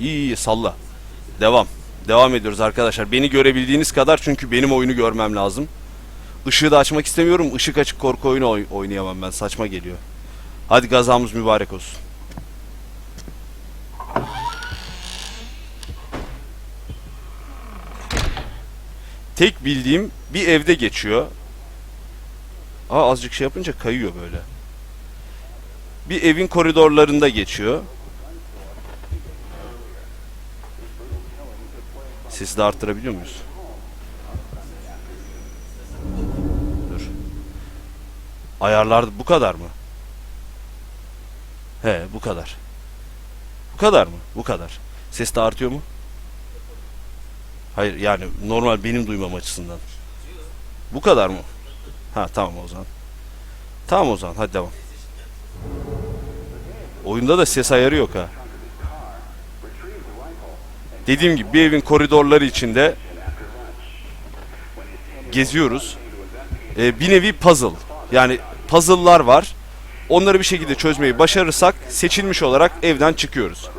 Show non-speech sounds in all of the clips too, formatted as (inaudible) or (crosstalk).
İyi iyi salla. Devam. Devam ediyoruz arkadaşlar. Beni görebildiğiniz kadar çünkü benim oyunu görmem lazım. Işığı da açmak istemiyorum. Işık açık korku oyunu oy- oynayamam ben. Saçma geliyor. Hadi gazamız mübarek olsun. Tek bildiğim bir evde geçiyor. Aa azıcık şey yapınca kayıyor böyle. Bir evin koridorlarında geçiyor. Sesi de arttırabiliyor muyuz? Dur. Ayarlar bu kadar mı? He bu kadar. Bu kadar mı? Bu kadar. Ses de artıyor mu? Hayır yani normal benim duymam açısından. Bu kadar mı? Ha tamam o zaman. Tamam o zaman hadi devam. Oyunda da ses ayarı yok ha. Dediğim gibi bir evin koridorları içinde geziyoruz. Ee, bir nevi puzzle. Yani puzzle'lar var. Onları bir şekilde çözmeyi başarırsak seçilmiş olarak evden çıkıyoruz.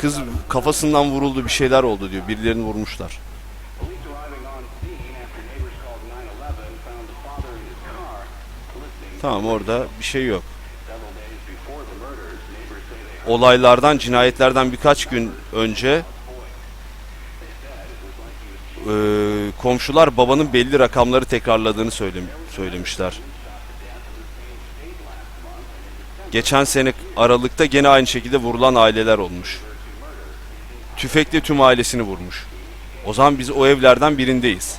Kız kafasından vuruldu bir şeyler oldu diyor. Birilerini vurmuşlar. Tamam orada bir şey yok. Olaylardan, cinayetlerden birkaç gün önce eee, komşular babanın belli rakamları tekrarladığını söylem söylemişler. Geçen sene Aralık'ta gene aynı şekilde vurulan aileler olmuş. Tüfekle tüm ailesini vurmuş. O zaman biz o evlerden birindeyiz.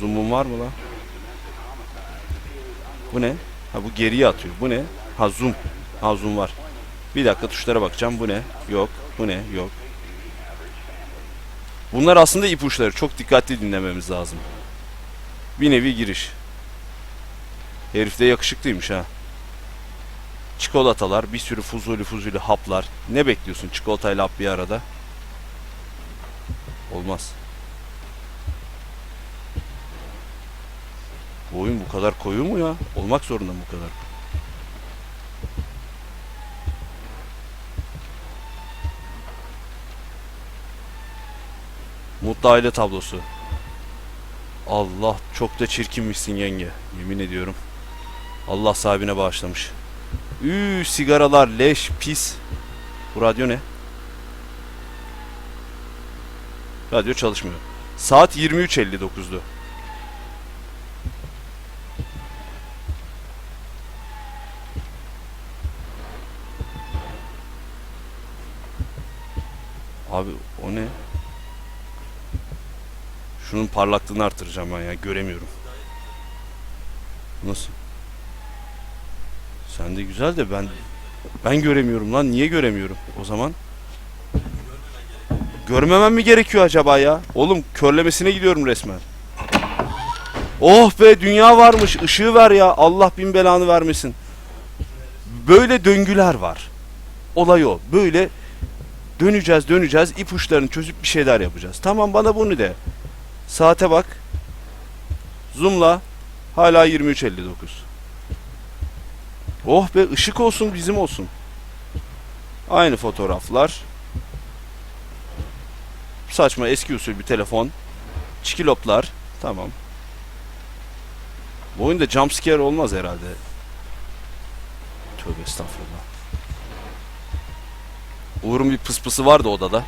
Zoom'un var mı lan? Bu ne? Ha bu geriye atıyor. Bu ne? Ha zoom. Ha zoom var. Bir dakika tuşlara bakacağım. Bu ne? Yok. Bu ne? Yok. Bunlar aslında ipuçları. Çok dikkatli dinlememiz lazım. Bir nevi giriş. Herif de yakışıklıymış ha. Çikolatalar, bir sürü fuzuli fuzuli haplar. Ne bekliyorsun çikolatayla hap bir arada? Olmaz. Bu oyun bu kadar koyu mu ya? Olmak zorunda mı bu kadar? Mutlu aile tablosu. Allah çok da çirkinmişsin yenge. Yemin ediyorum. Allah sahibine bağışlamış. Üü sigaralar leş pis. Bu radyo ne? Radyo çalışmıyor. Saat 23.59'du. Abi o ne? Şunun parlaklığını artıracağım ben ya göremiyorum. Nasıl? Sen de güzel de ben ben göremiyorum lan. Niye göremiyorum o zaman? Görmemem mi gerekiyor acaba ya? Oğlum körlemesine gidiyorum resmen. Oh be dünya varmış. ışığı ver ya. Allah bin belanı vermesin. Böyle döngüler var. Olay o. Böyle döneceğiz döneceğiz. ipuçlarını çözüp bir şeyler yapacağız. Tamam bana bunu de. Saate bak. Zoom'la. Hala 23.59. Oh be ışık olsun bizim olsun. Aynı fotoğraflar. Saçma eski usul bir telefon. Çikiloplar. Tamam. Bu oyunda jumpscare olmaz herhalde. Tövbe estağfurullah. Uğur'un bir pıspısı vardı odada.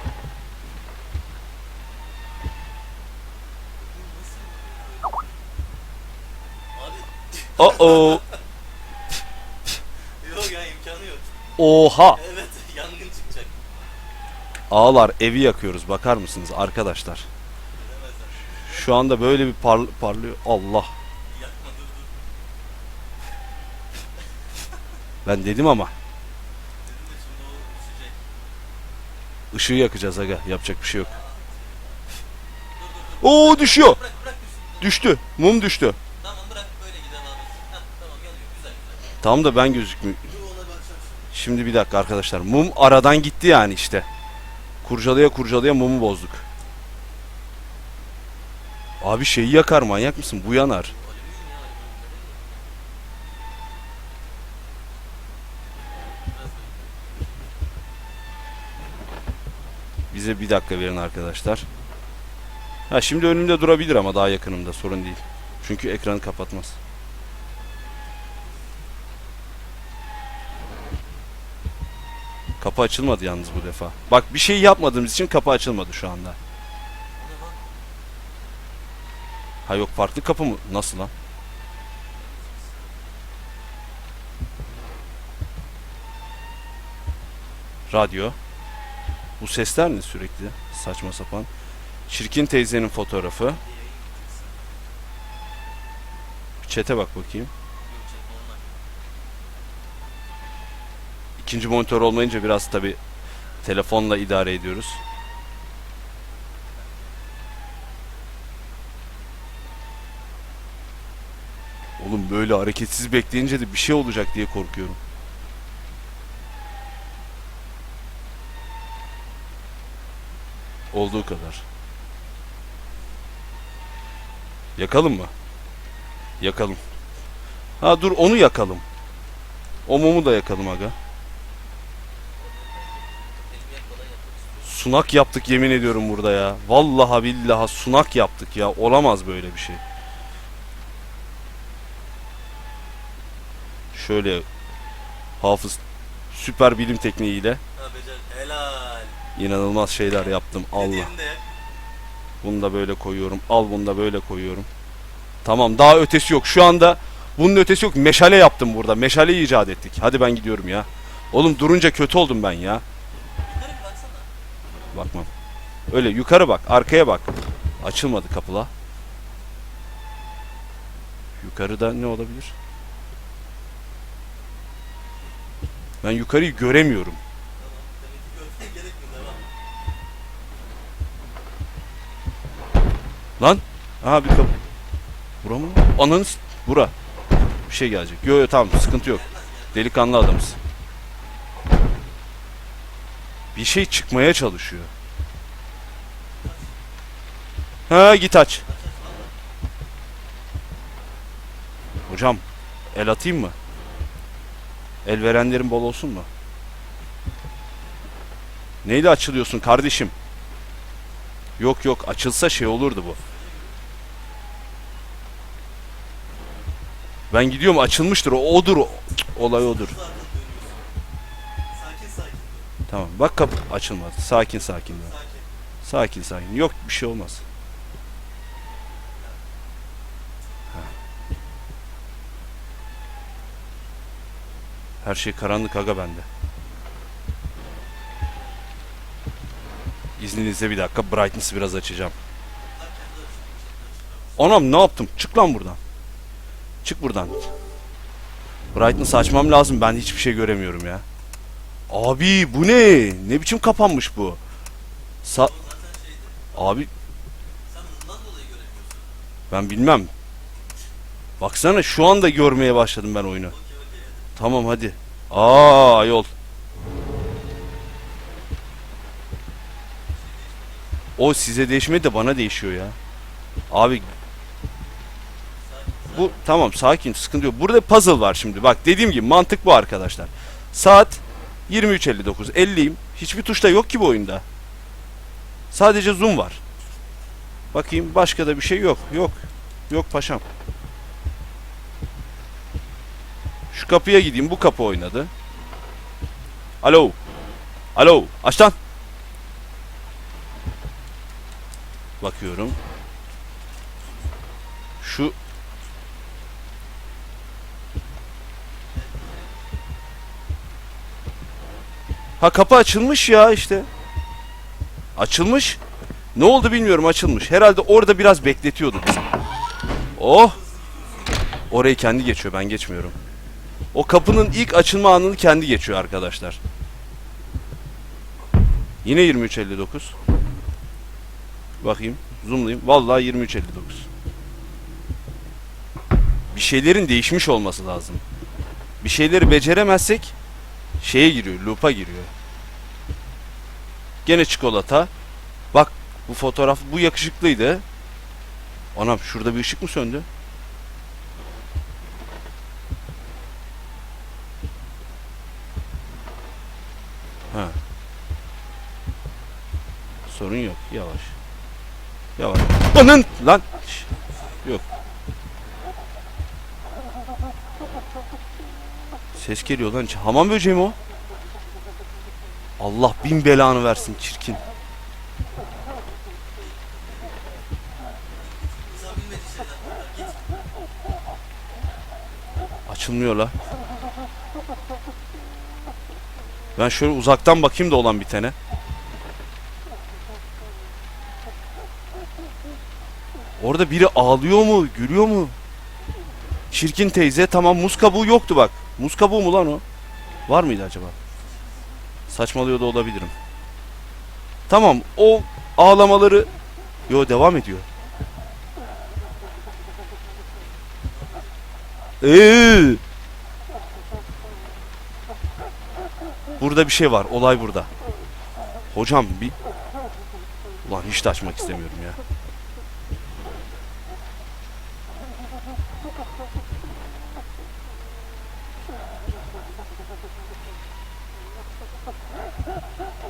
Oh oh. Yok ya imkanı yok. Oha. Evet (laughs) yangın çıkacak. Ağlar evi yakıyoruz bakar mısınız arkadaşlar? Bilemezler. Şu anda böyle bir par parlıyor. Allah. Yakma dur dur. Ben dedim ama Dedim de şimdi o düşecek. ışığı yakacağız aga. Yapacak bir şey yok. Oo düşüyor. Bırak bırak düşsün. Düştü. Mum düştü. Tamam bırak böyle gidelim abi. Heh, tamam yanıyor güzel güzel. Tam da ben gözükmüyor. Şimdi. Bir dakika arkadaşlar. Mum aradan gitti yani işte. Kurcalaya kurcalaya mumu bozduk. Abi şeyi yakar manyak mısın? Bu yanar. Bize bir dakika verin arkadaşlar. Ha şimdi önümde durabilir ama daha yakınımda sorun değil. Çünkü ekranı kapatmaz. Kapı açılmadı yalnız bu defa. Bak bir şey yapmadığımız için kapı açılmadı şu anda. Ha yok farklı kapı mı? Nasıl lan? Radyo. Bu sesler ne sürekli? Saçma sapan. Çirkin teyzenin fotoğrafı. Çete bak bakayım. İkinci monitör olmayınca biraz tabi telefonla idare ediyoruz. Oğlum böyle hareketsiz bekleyince de bir şey olacak diye korkuyorum. Olduğu kadar. Yakalım mı? Yakalım. Ha dur onu yakalım. O mumu da yakalım aga. Sunak yaptık yemin ediyorum burada ya. Vallahi billahi sunak yaptık ya. Olamaz böyle bir şey. Şöyle hafız süper bilim tekniğiyle. Helal. inanılmaz şeyler yaptım. Allah. Bunu da böyle koyuyorum. Al bunu da böyle koyuyorum. Tamam daha ötesi yok. Şu anda bunun ötesi yok. Meşale yaptım burada. Meşale icat ettik. Hadi ben gidiyorum ya. Oğlum durunca kötü oldum ben ya. Bakmam. Öyle yukarı bak, arkaya bak. Açılmadı kapıla. Yukarıda ne olabilir? Ben yukarıyı göremiyorum. Lan! Aha bir kapı. Bura mı? Ananı Bura. Bir şey gelecek. Yo yo tamam sıkıntı yok. Delikanlı adamız. Bir şey çıkmaya çalışıyor. Ha git aç. Hocam el atayım mı? El verenlerin bol olsun mu? Neyle açılıyorsun kardeşim? Yok yok açılsa şey olurdu bu. Ben gidiyorum açılmıştır o odur Olay odur. Tamam bak kapı açılmadı. Sakin sakin dön. Sakin. Sakin. Yok bir şey olmaz. Her şey karanlık aga bende. İzninizle bir dakika brightness'ı biraz açacağım. Anam ne yaptım? Çık lan buradan. Çık buradan. Brightness açmam lazım. Ben hiçbir şey göremiyorum ya. Abi bu ne? Ne biçim kapanmış bu? Sa. Abi ben bilmem. Baksana şu anda görmeye başladım ben oyunu. Tamam hadi. Aa yol. O size değişmedi de bana değişiyor ya. Abi bu tamam sakin sıkıntı yok. Burada puzzle var şimdi. Bak dediğim gibi mantık bu arkadaşlar. Saat 23.59. 50'yim. Hiçbir tuşta yok ki bu oyunda. Sadece zoom var. Bakayım başka da bir şey yok. Yok. Yok paşam. Şu kapıya gideyim. Bu kapı oynadı. Alo. Alo. Aç lan. Bakıyorum. Şu Ha kapı açılmış ya işte. Açılmış. Ne oldu bilmiyorum açılmış. Herhalde orada biraz bekletiyordu bizi. Oh. Orayı kendi geçiyor ben geçmiyorum. O kapının ilk açılma anını kendi geçiyor arkadaşlar. Yine 23.59. Bakayım. Zoomlayayım. Vallahi 23.59. Bir şeylerin değişmiş olması lazım. Bir şeyleri beceremezsek şeye giriyor, loop'a giriyor. Gene çikolata. Bak bu fotoğraf bu yakışıklıydı. Anam şurada bir ışık mı söndü? Ha. Sorun yok. Yavaş. Yavaş. Anın lan. Şş, Yok. Ses geliyor lan. Hamam böceği mi o? Allah bin belanı versin çirkin. Açılmıyor la. Ben şöyle uzaktan bakayım da olan bitene. Orada biri ağlıyor mu, gülüyor mu? Çirkin teyze tamam muz kabuğu yoktu bak. Muz kabuğu mu lan o? Var mıydı acaba? Saçmalıyor da olabilirim. Tamam o ağlamaları... Yo devam ediyor. Eee. Burada bir şey var. Olay burada. Hocam bir... Ulan hiç de açmak istemiyorum ya.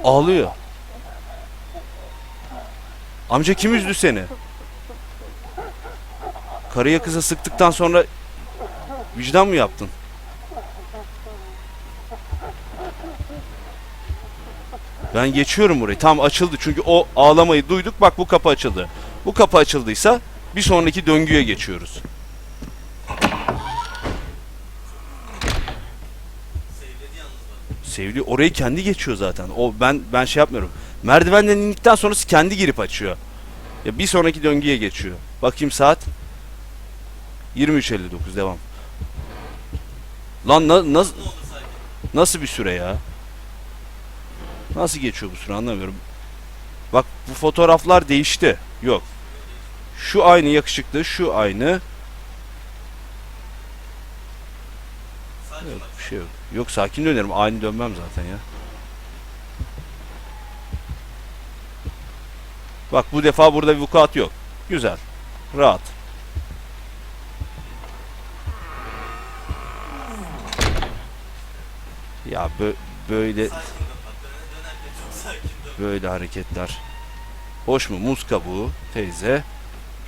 Ağlıyor. Amca kim üzdü seni? Karıya kıza sıktıktan sonra vicdan mı yaptın? Ben geçiyorum burayı. Tam açıldı çünkü o ağlamayı duyduk. Bak bu kapı açıldı. Bu kapı açıldıysa bir sonraki döngüye geçiyoruz. Sevledi yalnız Sevgili orayı kendi geçiyor zaten. O ben ben şey yapmıyorum. Merdivenden indikten sonrası kendi girip açıyor. Ya bir sonraki döngüye geçiyor. Bakayım saat. 23.59 devam. Lan na, na- Ne oldu sanki? nasıl bir süre ya? Nasıl geçiyor bu süre anlamıyorum. Bak bu fotoğraflar değişti. Yok. Şu aynı yakışıklı, şu aynı. Yok bir şey yok. Yok sakin dönerim. Aynı dönmem zaten ya. Bak bu defa burada bir vukuat yok. Güzel. Rahat. Ya bö- böyle böyle hareketler. Hoş mu? Muz kabuğu teyze.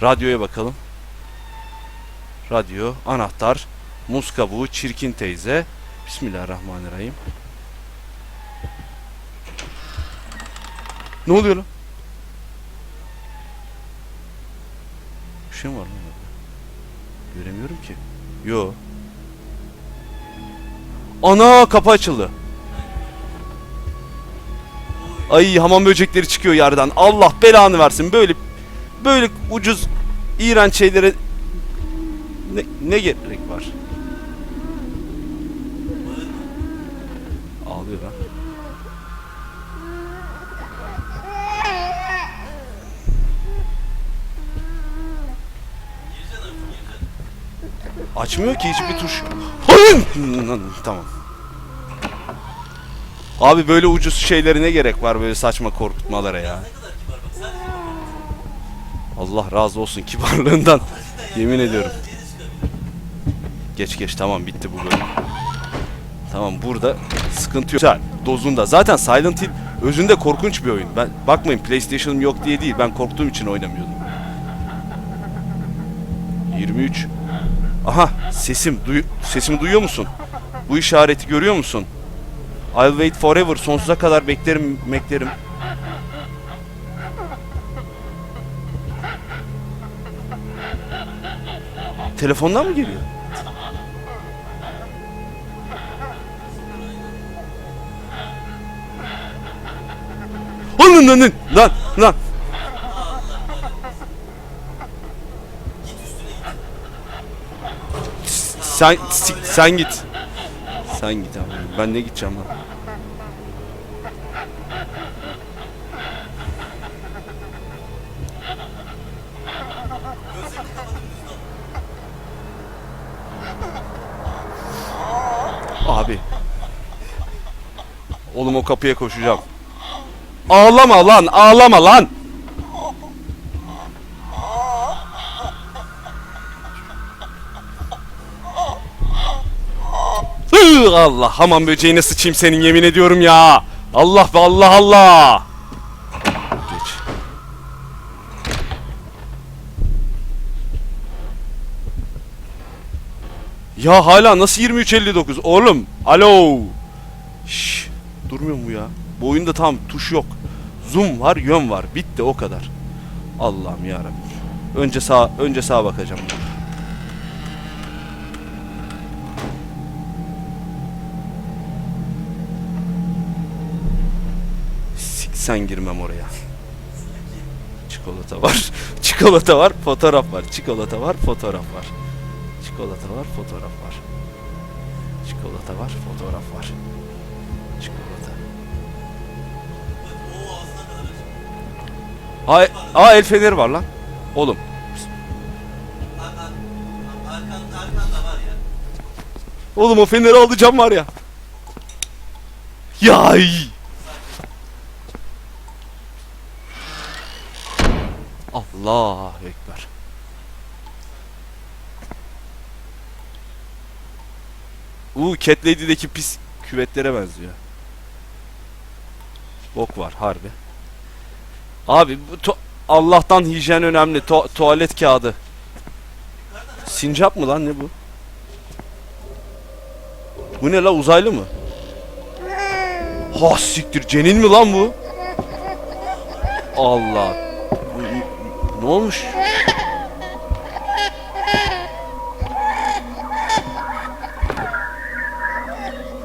Radyoya bakalım. Radyo, anahtar, muz kabuğu, çirkin teyze. Bismillahirrahmanirrahim. Ne oluyor lan? Bir şey mi var lan? Göremiyorum ki. Yo. Ana kapı açıldı. Ay hamam böcekleri çıkıyor yerden. Allah belanı versin. Böyle böyle ucuz iğrenç şeylere ne, ne gerek var? Ağlıyor lan. Gireceksin artık gireceksin. Açmıyor ki hiçbir tuş. Hayır! tamam. Abi böyle ucuz şeylere ne gerek var böyle saçma korkutmalara ya. Allah razı olsun kibarlığından. Yemin ediyorum. Geç geç tamam bitti bu bölüm. Tamam burada sıkıntı yok. Dozunda. Zaten Silent Hill özünde korkunç bir oyun. Ben bakmayın PlayStation'ım yok diye değil. Ben korktuğum için oynamıyordum. 23. Aha sesim duy sesimi duyuyor musun? Bu işareti görüyor musun? I'll wait forever. Sonsuza kadar beklerim, beklerim. Telefondan mı geliyor? Lan lan lan lan lan. Git üstüne git. Sen sik- sen git. Sen git abi. Ben ne gideceğim lan? Abi. Oğlum o kapıya koşacağım. Ağlama lan, ağlama lan. Allah hamam böceğine sıçayım senin yemin ediyorum ya. Allah be Allah Allah. Geç. Ya hala nasıl 23.59 oğlum? Alo. Şş, durmuyor mu ya? Bu oyunda tam tuş yok. Zoom var, yön var. Bitti o kadar. Allah'ım ya Önce sağ önce sağa bakacağım. Siksen girmem oraya. Çikolata var. (laughs) Çikolata var, fotoğraf var. Çikolata var, fotoğraf var. Çikolata var, fotoğraf var. Çikolata var, fotoğraf var. Çikolata. Ay, aa el feneri var lan. Oğlum. Oğlum o feneri alacağım var ya. Yay. Allah ekber. Uuu Cat Lady'deki pis küvetlere benziyor. Bok var harbi. Abi bu Allah'tan hijyen önemli. Tu- tuvalet kağıdı. Sincap mı lan ne bu? Bu ne la uzaylı mı? Ha siktir cenin mi lan bu? Allah. Ne olmuş?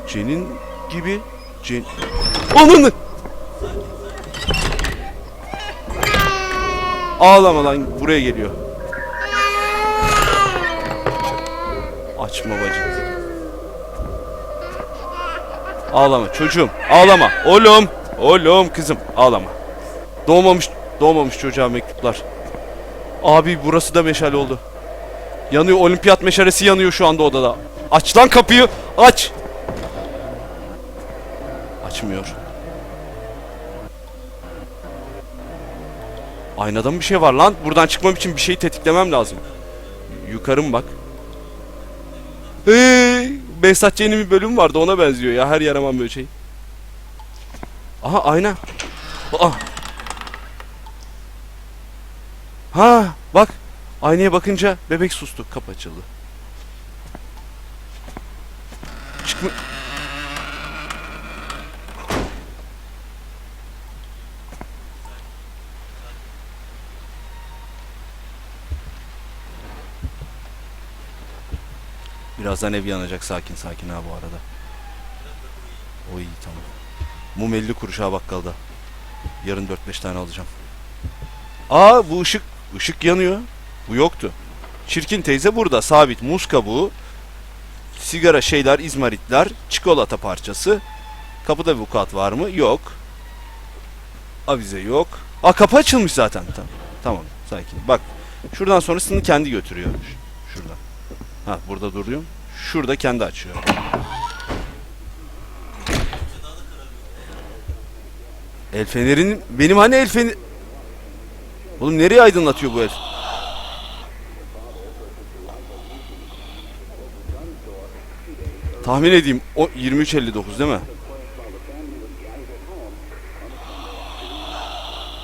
Cenin gibi. Cen... Ananı! Ağlama lan buraya geliyor. Açma bacım. Ağlama çocuğum. Ağlama. Oğlum. Oğlum kızım. Ağlama. Doğmamış doğmamış çocuğa mektuplar. Abi burası da meşale oldu. Yanıyor. Olimpiyat meşalesi yanıyor şu anda odada. Aç lan kapıyı. Aç. Açmıyor. Aynada mı bir şey var lan? Buradan çıkmam için bir şeyi tetiklemem lazım. Yukarı mı bak? Hey, Behzat Ç'nin bir bölüm vardı ona benziyor ya her yaraman böyle şey. Aha ayna. Aa. Ha bak aynaya bakınca bebek sustu kapı açıldı. Çıkma. Birazdan ev yanacak sakin sakin ha bu arada. O iyi tamam. Mum 50 kuruş ha bakkalda. Yarın 4-5 tane alacağım. Aa bu ışık ışık yanıyor. Bu yoktu. Çirkin teyze burada sabit muz kabuğu, sigara şeyler, izmaritler, çikolata parçası. Kapıda vukuat var mı? Yok. Avize yok. Aa kapı açılmış zaten. Tamam. Tamam sakin. Bak şuradan sonrasını kendi götürüyor. Şuradan. Ha burada duruyorum. Şurada kendi açıyor. El fenerinin benim hani el fener Oğlum nereye aydınlatıyor bu el? Tahmin edeyim o 23.59 değil mi?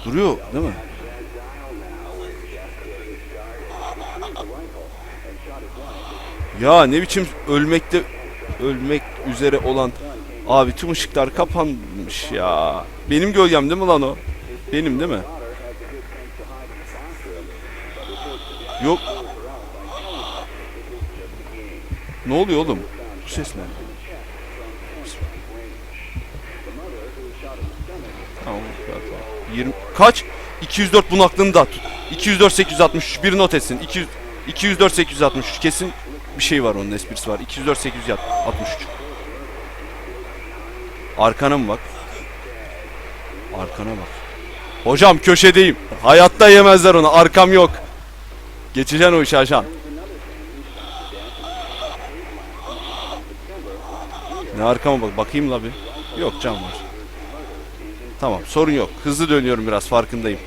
Duruyor değil mi? Ya ne biçim ölmekte ölmek üzere olan abi tüm ışıklar kapanmış ya. Benim gölgem değil mi lan o? Benim değil mi? Yok. Ne oluyor oğlum? Bu ses ne? Tamam. tamam. 20 kaç? 204 bunun aklını da tut. 204 863 bir not etsin. 200 204 863 kesin bir şey var onun esprisi var. 204 863. Arkana mı bak? Arkana bak. Hocam köşedeyim. Hayatta yemezler onu. Arkam yok. Geçeceksin o işi aşağı. Ne arkama bak. Bakayım la bir. Yok cam var. Tamam sorun yok. Hızlı dönüyorum biraz farkındayım.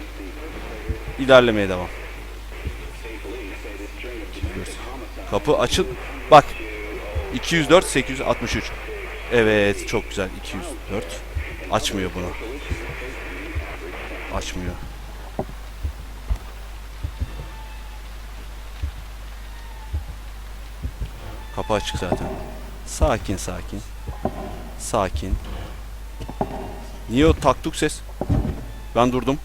İlerlemeye devam. Kapı açıl. Bak. 204 863. Evet çok güzel 204. Açmıyor bunu. Açmıyor. Kapı açık zaten. Sakin sakin. Sakin. Niye o taktuk ses? Ben durdum.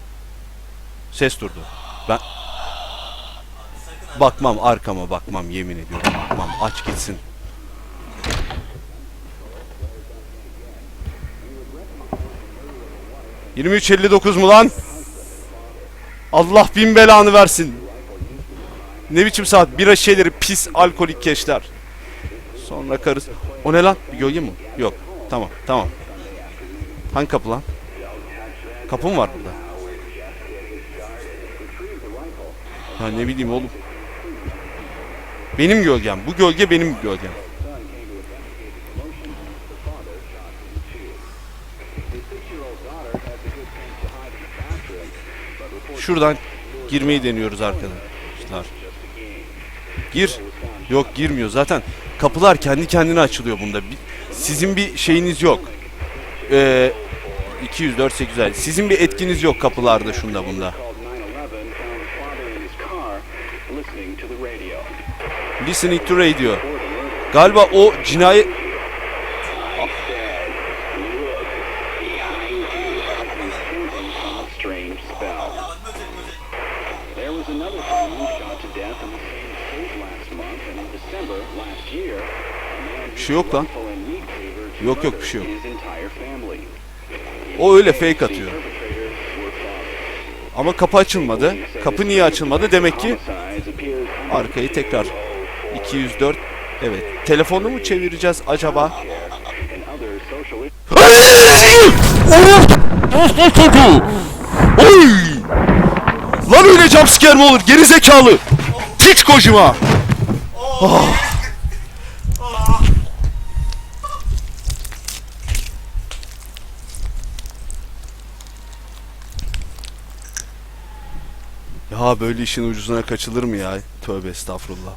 Ses durdu. Ben bakmam arkama bakmam yemin ediyorum bakmam aç gitsin. ...23.59 mu lan? Allah bin belanı versin. Ne biçim saat? Bira şişeleri pis alkolik keşler. Sonra karıs. O ne lan? Bir gölge mi? Yok. Tamam tamam. Hangi kapı lan? Kapı mı var burada? Ha ne bileyim oğlum. Benim gölgem. Bu gölge benim gölgem. Şuradan girmeyi deniyoruz arkadaşlar. Gir. Yok girmiyor. Zaten kapılar kendi kendine açılıyor bunda. Sizin bir şeyiniz yok. Ee, 204 800. Sizin bir etkiniz yok kapılarda şunda bunda. Called 911 found the father in his car listening to the radio. Listening to radio. Galiba o cinayet şey yok lan. Yok, yok, bir şey yok. O öyle fake atıyor. Ama kapı açılmadı. Kapı niye açılmadı? Demek ki arkayı tekrar 204 Evet. Telefonu mu çevireceğiz acaba? Lan öyle jumpscare mi olur? Geri zekalı. Piç kocuma. Ya böyle işin ucuzuna kaçılır mı ya? Tövbe estağfurullah.